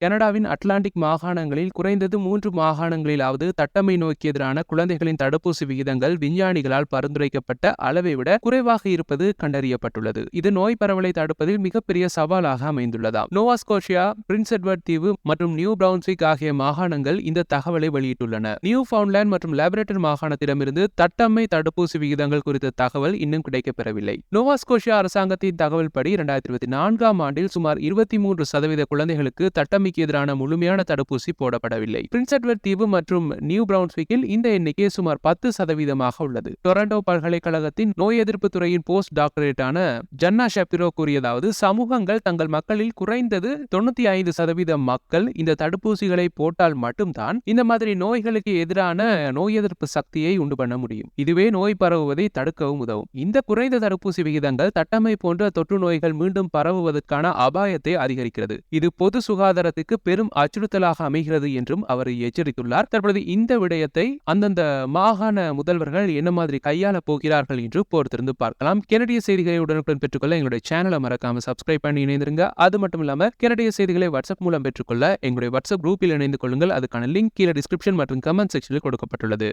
கனடாவின் அட்லாண்டிக் மாகாணங்களில் குறைந்தது மூன்று மாகாணங்களிலாவது தட்டம்மை நோய்க்கு எதிரான குழந்தைகளின் தடுப்பூசி விகிதங்கள் விஞ்ஞானிகளால் பரிந்துரைக்கப்பட்ட அளவை விட குறைவாக இருப்பது கண்டறியப்பட்டுள்ளது. இது நோய் பரவலை தடுப்பதில் மிகப்பெரிய சவாலாக அமைந்துள்ளதாம். நோவாஸ்கோஷியா பிரின்ஸ் எட்வர்ட் தீவு மற்றும் நியூ பிரவுன்ஸ்விக் ஆகிய மாகாணங்கள் இந்த தகவலை வெளியிட்டுள்ளன. நியூ ஃபவுண்ட்லேண்ட் மற்றும் லேபரேட்டர் மாகாணத்திடமிருந்து தட்டம்மை தடுப்பூசி விகிதங்கள் குறித்த தகவல் இன்னும் கிடைக்கப்பெறவில்லை. நோவாஸ்கோஷியா அரசாங்கத்தின் தகவல்படி இரண்டாயிரத்தி இருபத்தி நான்காம் ஆண்டில் சுமார் இருபத்தி மூன்று சதவீத குழந்தைகளுக்கு தட்டம்மைக்கு எதிரான முழுமையான தடுப்பூசி போடப்படவில்லை. பிரின்ஸ் எட்வர்ட் தீவு மற்றும் நியூ பிரவுன்ஸ்விக்கில் இந்த எண்ணிக்கை சுமார் பத்து சதவீதமாக உள்ளது. டொரண்டோ பல்கலைக்கழகத்தின் நோய் எதிர்ப்பு துறையின் போஸ்ட் டாக்டரேட்டான ஜன்னா ஷப்பிரோ கூறியதாவது சமூகங்கள் தங்கள் மக்களில் குறைந்தது தொண்ணூத்தி ஐந்து சதவீத மக்கள் இந்த தடுப்பூசிகளை போட்டால் மட்டும்தான் இந்த மாதிரி நோய்களுக்கு எதிரான நோய் எதிர்ப்பு சக்தியை உண்டு பண்ண முடியும். இதுவே நோய் பரவுவதை தடுக்கவும் உதவும். இந்த குறைந்த தடுப்பூசி விகிதங்கள் தட்டமை போன்ற தொற்று நோய்கள் மீண்டும் பரவுவதற்கான அபாயத்தை அதிகரிக்கிறது. இது பொது சுகாதாரத்தை சுகாதாரத்துக்கு பெரும் அச்சுறுத்தலாக அமைகிறது என்றும் அவர் எச்சரித்துள்ளார். தற்பொழுது இந்த விடயத்தை அந்தந்த மாகாண முதல்வர்கள் என்ன மாதிரி கையாள போகிறார்கள் என்று பொறுத்திருந்து பார்க்கலாம். கெனடிய செய்திகளை உடனுக்குடன் பெற்றுக்கொள்ள எங்களுடைய சேனலை மறக்காம சப்ஸ்கிரைப் பண்ணி இணைந்திருங்க. அது மட்டும் இல்லாம கெனடிய செய்திகளை வாட்ஸ்அப் மூலம் பெற்றுக்கொள்ள எங்களுடைய வாட்ஸ்அப் குரூப்பில் இணைந்து கொள்ளுங்கள். அதுக்கான லிங்க் கீழே டிஸ்கிரிப்ஷன் மற்றும் கமெண்ட் செக்ஷனில் கொடுக்கப்பட்டுள்ளது.